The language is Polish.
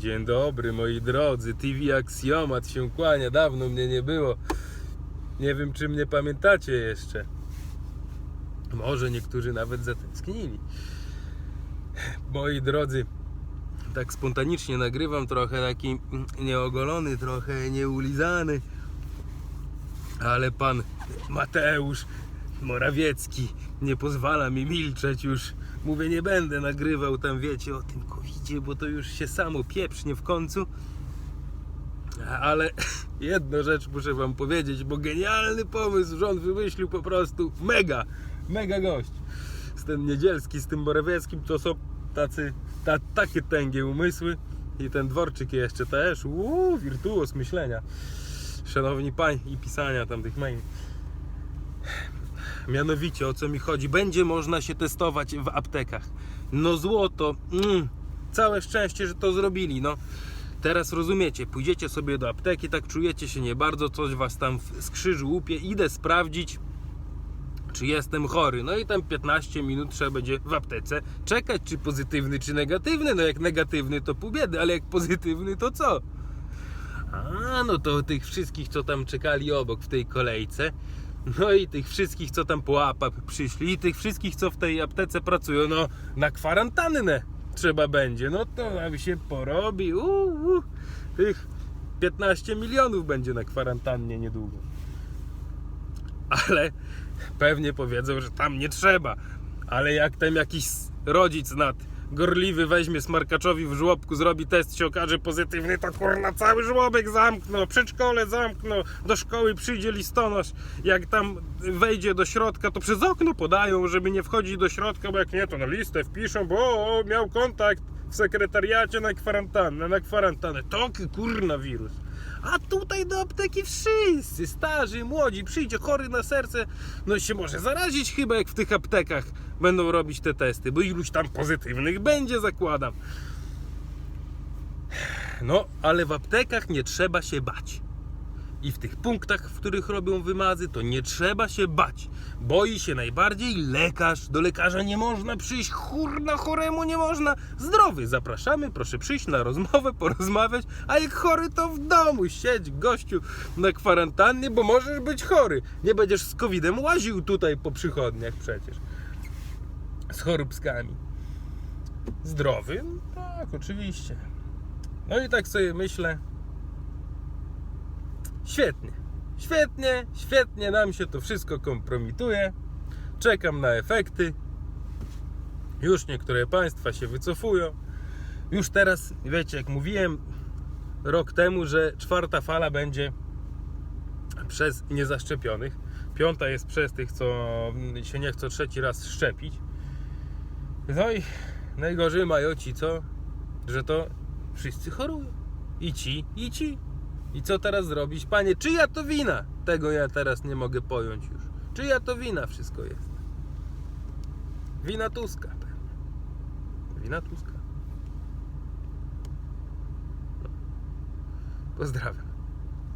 Dzień dobry moi drodzy, TV Aksjomat się kłania, dawno mnie nie było. Nie wiem czy mnie pamiętacie jeszcze. Może niektórzy nawet zatęsknili. Moi drodzy, tak spontanicznie nagrywam, trochę taki nieogolony, trochę nieulizany. Ale pan Mateusz Morawiecki nie pozwala mi milczeć już. Mówię, nie będę nagrywał tam, wiecie, o tym covidzie, bo to już się samo pieprznie w końcu. Ale jedną rzecz muszę wam powiedzieć, bo genialny pomysł rząd wymyślił po prostu mega, mega gość. Z ten Niedzielski, z tym Morawieckim, to są tacy, ta, takie tęgie umysły i ten dworczyk jeszcze też, uuu, wirtuos myślenia. Szanowni Państwo i pisania tam tych maili. Mianowicie o co mi chodzi? Będzie można się testować w aptekach. No złoto, mm, całe szczęście, że to zrobili. No teraz rozumiecie, pójdziecie sobie do apteki, tak czujecie się nie bardzo, coś was tam w skrzyżu łupie, idę sprawdzić, czy jestem chory. No i tam 15 minut trzeba będzie w aptece czekać, czy pozytywny, czy negatywny. No jak negatywny to pół biedy, ale jak pozytywny to co? A, no to tych wszystkich, co tam czekali obok w tej kolejce, no i tych wszystkich, co tam po APAP przyszli, i tych wszystkich, co w tej aptece pracują, no na kwarantannę trzeba będzie. No to nam się porobi. Uu, tych 15 milionów będzie na kwarantannie niedługo. Ale pewnie powiedzą, że tam nie trzeba. Ale jak tam jakiś rodzic nad gorliwy weźmie smarkaczowi w żłobku, zrobi test, się okaże pozytywny, to kurna cały żłobek zamknął, przedszkole zamknął, do szkoły przyjdzie listonosz, jak tam wejdzie do środka, to przez okno podają, żeby nie wchodzić do środka, bo jak nie, to na listę wpiszą, bo o, miał kontakt w sekretariacie na kwarantannę, na kwarantannę. To kurna wirus. A tutaj do apteki wszyscy, starzy, młodzi, przyjdzie chory na serce, no się może zarazić chyba jak w tych aptekach będą robić te testy, bo iluś tam pozytywnych będzie, zakładam. No, ale w aptekach nie trzeba się bać. I w tych punktach, w których robią wymazy, to nie trzeba się bać. Boi się najbardziej lekarz. Do lekarza nie można przyjść, kurna choremu nie można. Zdrowy, zapraszamy, proszę przyjść na rozmowę, porozmawiać. A jak chory, to w domu siedź, gościu, na kwarantannie, bo możesz być chory. Nie będziesz z covidem łaził tutaj po przychodniach przecież. Z choróbskami. Zdrowy? Tak, oczywiście. No i tak sobie myślę, Świetnie. Świetnie, świetnie nam się to wszystko kompromituje. Czekam na efekty. Już niektóre państwa się wycofują. Już teraz, wiecie, jak mówiłem rok temu, że czwarta fala będzie przez niezaszczepionych. Piąta jest przez tych, co się nie chcą trzeci raz szczepić. No i najgorzej mają ci, co? Że to wszyscy chorują. I ci, i ci. I co teraz zrobić? Panie, czyja to wina? Tego ja teraz nie mogę pojąć już. Czyja to wina wszystko jest? Wina Tuska. Wina Tuska. Pozdrawiam.